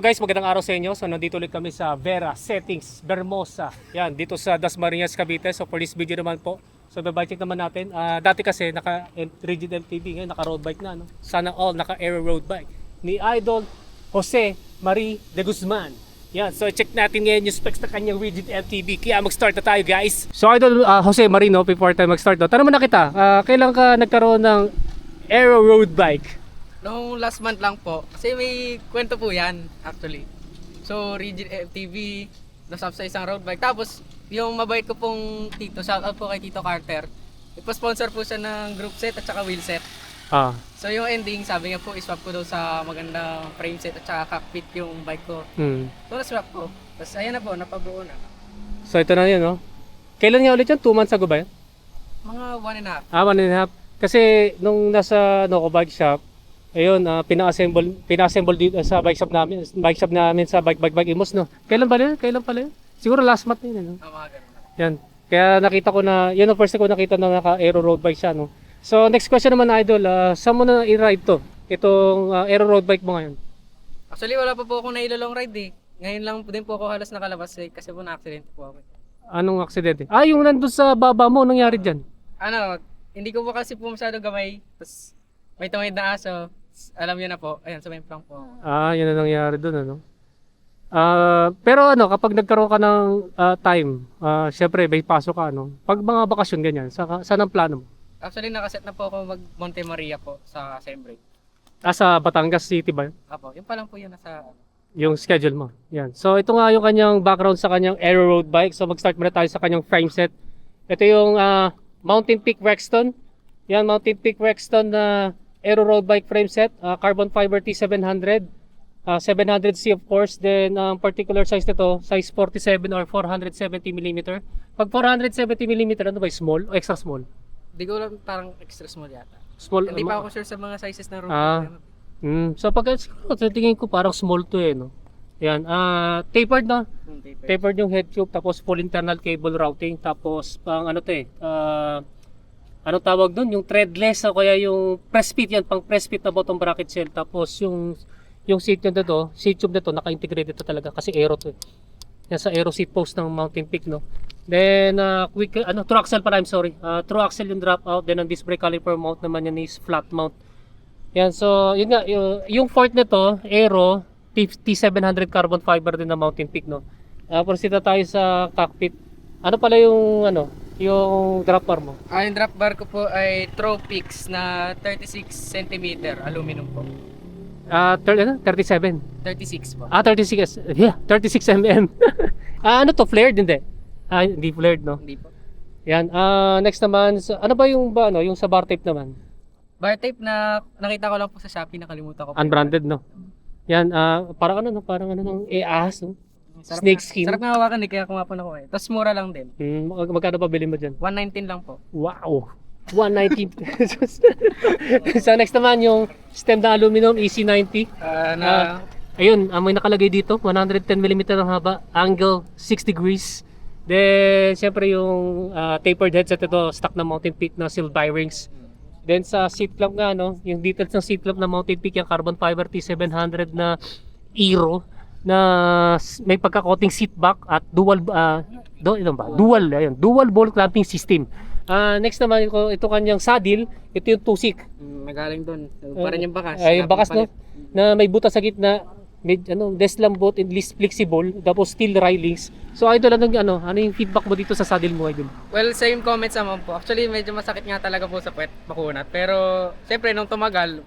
Hello guys, magandang araw sa inyo. So nandito ulit kami sa Vera Settings Bermosa. Yan, dito sa Dasmariñas, Cavite. So for this video naman po, so babike naman natin. Ah, dati kasi naka rigid MTB, ngayon naka road bike na no. Sana all naka aero road bike ni Idol Jose Marie de Guzman. Yan, so check natin ngayon yung specs ng kanyang rigid MTB. Kaya mag-start na tayo guys. So Idol ah, Jose Marie no, before tayo mag-start no. Tanong mo na kita, ah, kailan ka nagkaroon ng aero road bike? Noong last month lang po, kasi may kwento po yan, actually. So, Rigid FTV, nasab sa isang road bike. Tapos, yung mabait ko pong tito, shout out po kay Tito Carter. Ipa-sponsor po siya ng group set at saka wheel set. Ah, So, yung ending, sabi niya po, iswap ko daw sa magandang frame set at saka cockpit yung bike ko. hmm. So, naswap ko. Tapos, ayan na po, napabuo na. So ito na yun, no? Kailan nga ulit yun? Two months ago ba yun? Mga one and a half. Ah, one and a half. Kasi nung nasa Noco Bike Shop, ayun, uh, pina-assemble, pina-assemble dito sa bike shop namin, bike shop namin sa Bike Bike Bike Imos, no? Kailan ba yun? Kailan pala yun? Siguro last month na yun, no? Oh, mga ganun. Yan. Kaya nakita ko na, yun ang first ko nakita na naka-aero road bike siya, no? So next question naman, Idol, ah, saan mo na i-ride to? Itong ah, aero road bike mo ngayon? Actually, wala pa po ako na long ride eh. Ngayon lang din po ako halos nakalabas eh, kasi po na-accident po ako. Anong aksidente? Ah, yung nandun sa baba mo, nangyari dyan? ano, hindi ko po kasi po masyado gamay. Tapos may tumawid na aso. Alam niyo na po. Ayan, sa may prank po. Ah, yun ang nangyari doon, ano? Ah, pero ano, kapag nagkaroon ka ng ah, time, ah, syempre may pasok ka, ano? Pag mga bakasyon ganyan, sa saan ang plano mo? Actually, nakaset na po ako mag Monte Maria po sa Sembreak. Ah, sa Batangas City ba? yun? Apo, yun pa lang po yun nasa... Yung schedule mo. Yan. So, ito nga yung kanyang background sa kanyang aero road bike. So, mag-start muna tayo sa kanyang frame set. Ito yung ah, Mountain Peak Rexton. Yan, Mountain Peak Rexton na aero road bike frame set. Ah, carbon fiber T700. Ah, 700C of course. Then, ang particular size nito, size 47 or 470mm. Pag 470mm, ano ba? Small o extra small? Hindi ko lang parang extra small yata. Small. Hindi pa ako sure sa mga sizes na road. Ah. Mm, so, pag sa tingin ko parang small to eh, no? Yan. Ah, tapered na. Hmm, taper. tapered yung head tube tapos full internal cable routing tapos pang ano to eh ah, ano tawag doon yung threadless o kaya yung press fit yan pang press fit na bottom bracket shell. Tapos yung yung seat nyo na to seat tube na to naka-integrated to talaga kasi aero to eh. yan sa aero seat post ng mountain peak no? Then uh, quick ano true axle pala I'm sorry. Uh, true axle yung drop out then ang disc brake caliper mount naman yan is flat mount. Yan so yun nga yung, yung Ford nito aero T700 carbon fiber din na mountain peak no? Uh, proceed na tayo sa cockpit. Ano pala yung ano, yung drop bar mo? Ah, yung drop bar ko po ay Tropix na 36 cm aluminum po. Ah, thir- ano? 37. 36 po. Ah, 36. Yeah, 36 mm. ah, ano to? Flared hindi. Ah, hindi flared, no? Hindi po. Yan. Ah, next naman, sa, ano ba yung ba ano, yung sa bar tape naman? Bar tape na nakita ko lang po sa Shopee, nakalimutan ko po. Unbranded, no? Yan, ah, parang ano, no? parang ano ng EAS, no? Sarap Snake na- skin. Sarap na hawakan eh, kaya kumapon ako eh. Tapos mura lang din. Hmm, mag- magkano pa bili mo dyan? 119 lang po. Wow! 190 pesos. so next naman yung stem na aluminum E EC90. Ah, na Ah, Ayun, ah, may nakalagay dito, 110mm ang haba, angle 6 degrees. Then, syempre yung ah, tapered headset ito, stock na Mountain Peak na sealed bearings. Then sa seat clamp nga, no, yung details ng seat clamp na Mountain Peak, yung carbon fiber T700 na Aero na may pagka-coating seat back at dual ah do, ito ba? Dual, ayun, dual ball clamping system. Ah, next naman ko ito kanyang saddle, ito yung tusik. Mm, magaling doon. Parang yung bakas. Ay, yung bakas no na may butas sa gitna, med ano, Deslam boat and least flexible, tapos steel railings. So idol ano ano, ano yung feedback mo dito sa saddle mo idol? Well, same comments naman po. Actually, medyo masakit nga talaga po sa puwet, makunat. Pero, siyempre, nung tumagal.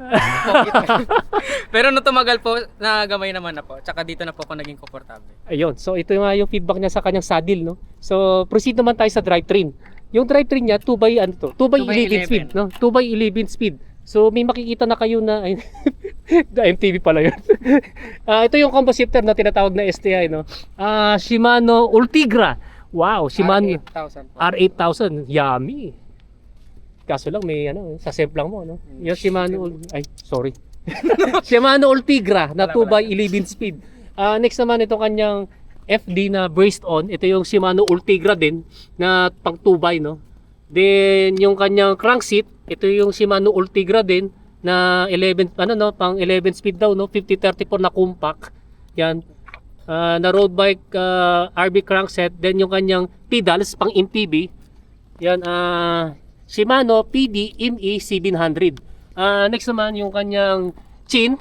Pero nung tumagal po, nagamay naman na po. Tsaka dito na po ako naging komportable. Ayun. So ito nga yung feedback niya sa kanyang saddle, no. So proceed naman tayo sa drivetrain. Yung drivetrain niya 2 by ano to? 2 by 2 by 11 speed, no? 2 by 11 speed. So may makikita na kayo na MTV pala yun. Ah, ito yung combo shifter na tinatawag na STI, no. Ah, Shimano Ultigra. Wow, Shimano R8000 po. R8000, yummy. Kaso lang may ano, sa semp lang mo, no? Yung Shimano, ay, sorry. Shimano Ultigra na Wala, 2 by wala. 11 speed. Ah, next naman ito kanyang FD na braced on. Ito yung Shimano Ultigra din na pang 2 by, no? Then yung kanyang crankseat, ito yung Shimano Ultigra din na 11 ano no, pang 11 speed daw no, 5034 na compact. Yan. Ah, na road bike ah, RB crankset, then yung kanyang pedals pang MTB. Yan ah Shimano PD ME 700. Ah next naman yung kanyang chin.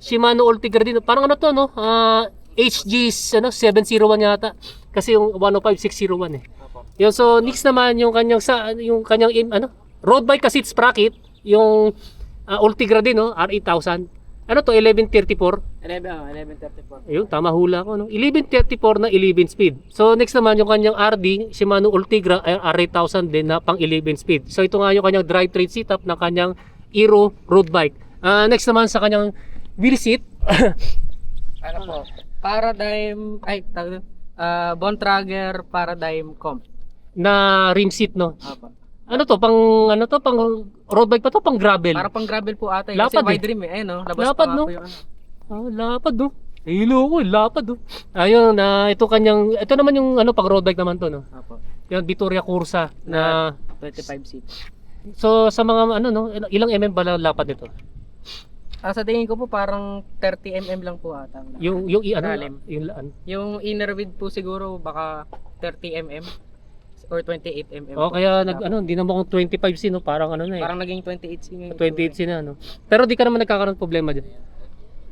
Shimano Ultegra din. Parang ano to, no? Ah, HG ano, 701 yata. Kasi yung 105601 eh. Yun, so next naman yung kanyang sa yung kanyang ano, road bike kasi sprocket, yung uh, Ultegra din, no? R8000. Ano to, 1134. 11, oh, 1134. Ayun, tama hula ko, no? 1134 na 11 speed. So next naman yung kanyang RD, Shimano Ultegra ay R8000 din na pang 11 speed. So ito nga yung kanyang drivetrain setup ng kanyang Aero road bike. Ah, next naman sa kanyang wheel seat, Ano po? Paradigm, ay, tawag. Ah, Bontrager Paradigm Comp. na rim seat, no? Opo. Ano to, pang ano to, pang road bike pa to, pang gravel. Para pang gravel po ata. eh. Lapad Kasi eh. rim eh. Ayun, no? Labas Lapad, pa no? yung ano. Ah, lapad do. Hilo ko, eh, lapad do. Ayun, na ito kanyang ito naman yung ano pang road bike naman to, no. Opo. Yung Vittoria Cursa na 25 seat. so sa mga ano no, ilang mm ba lapad nito? Ah, sa tingin ko po parang 30 mm lang po ata. Yung yung ano, Lalim. yung laan. Yung inner width po siguro baka 30 mm or 28 mm. Oh, po. kaya nag ano, hindi naman kung 25 sin, no, parang ano na eh. Parang naging 28 si 28 sin na, no. Pero di ka naman nagkakaroon ng problema diyan.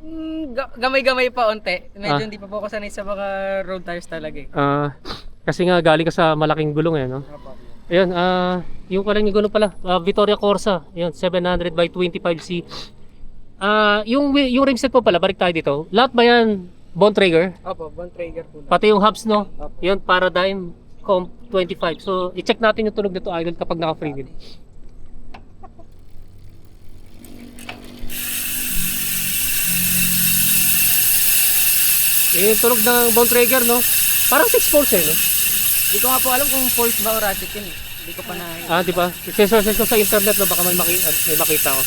Mm, ga- gamay-gamay pa onte. Medyo Ah. hindi pa po ako sanay sa mga road tires talaga eh. Ah, kasi nga galing ka sa malaking gulong eh, no. Opo. Ayun, ah, yung pala yung gulong pala, ah, Vittoria Corsa, ayun, 700 by 25C. Ah, yung yung rim set po pala, balik tayo dito. Lahat ba yan Bontrager? Opo, Bontrager po. Pati yung hubs no? Opo. Yun, Paradigm Comp 25. So, i-check natin yung tunog nito idol kapag naka-free wheel. Eh, yung tunog ng Bontrager, no? Parang 6 volts eh, no? Hindi ko nga po alam kung force ba o ratchet yun eh. Hindi ko pa na... Ah, di ba? Sensor ko sa internet no, baka may, maki- ah, may makita ko.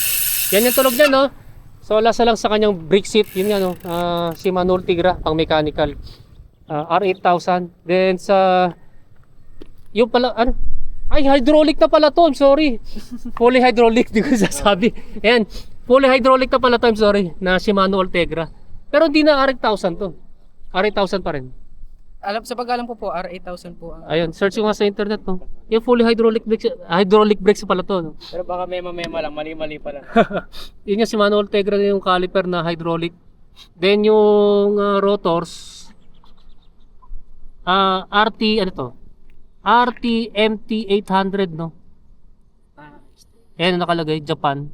Yan yung tunog niya, no? So, wala sa lang sa kanyang brake seat. Yun nga, no? Ah, Shimano Ultegra, pang mechanical. Ah, R8000. Then, sa... Yung pala, ano? Ay, hydraulic na pala to. I'm sorry. Fully hydraulic, di ko sasabi. Ayan. Fully hydraulic na pala to. I'm sorry. Na Shimano Ultegra. Pero hindi na R8000 to. R8000 pa rin. Alam, sa pag-alam ko po, R8000 po. ang- Ayun, search ko nga sa internet, no? Yung fully hydraulic brakes, hydraulic brakes pala to, no? Pero baka mema-mema lang, mali-mali pa lang. Yun nga si Manuel Tegra yung caliper na hydraulic. Then yung ah, rotors ah RT ano to? RT MT 800 no. Ah, Ayan nakalagay Japan.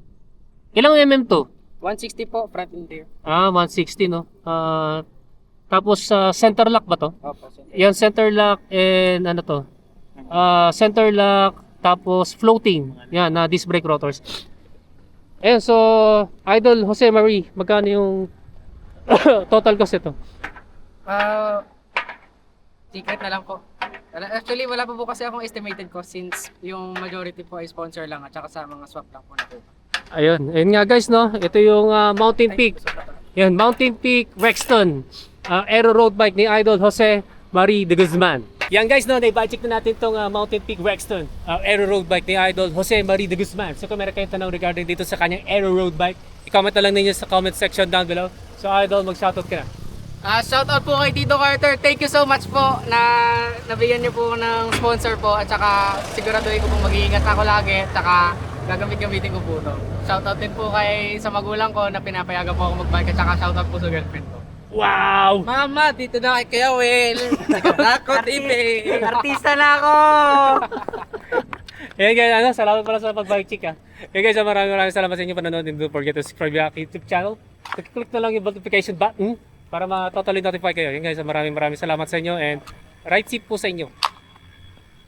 Ilang mm to? 160 po, front and rear. Ah 160 no. Ah tapos sa center lock ba to? Opo, so. Yan center lock and ano to? Ah center lock tapos floating. Yan na disc brake rotors. Ayan, so Idol Jose Marie, magkano yung total cost ito? Ah, secret na lang po. Wala- Actually, wala pa po kasi akong estimated cost since yung majority po ay sponsor lang at saka sa mga swap lang po na po. Ayun, ayun nga guys no, ito yung ah, Mountain Peak. Yan, Mountain Peak Rexton. ah, aero road bike ni Idol Jose Marie de Guzman. Yan guys no, na-check na natin tong ah, Mountain Peak Rexton. ah, aero road bike ni Idol Jose Marie de Guzman. So kung meron kayong tanong regarding dito sa kanyang aero road bike, i-comment na lang ninyo sa comment section down below. So Idol, mag-shoutout ka na. Ah, shout out po kay Tito Carter. Thank you so much po na nabigyan niyo po ng sponsor po at saka siguraduhin ko po mag-iingat ako lagi at saka gagamit-gamitin ko po to. Shout out din po kay sa magulang ko na pinapayagan po ako mag-bike at saka shout out po sa girlfriend ko. Wow! Mama, dito na kay Kuya Will. Ako, TV. Artista na ako. Ayan guys, ano, salamat pala sa pag-bike chick ah. Ayan guys, maraming maraming salamat sa inyo panonood and don't forget to subscribe yung aking YouTube channel. Click na lang yung notification button para ma-totally notify kayo. Ayan guys, maraming maraming salamat sa inyo and right seat po sa inyo.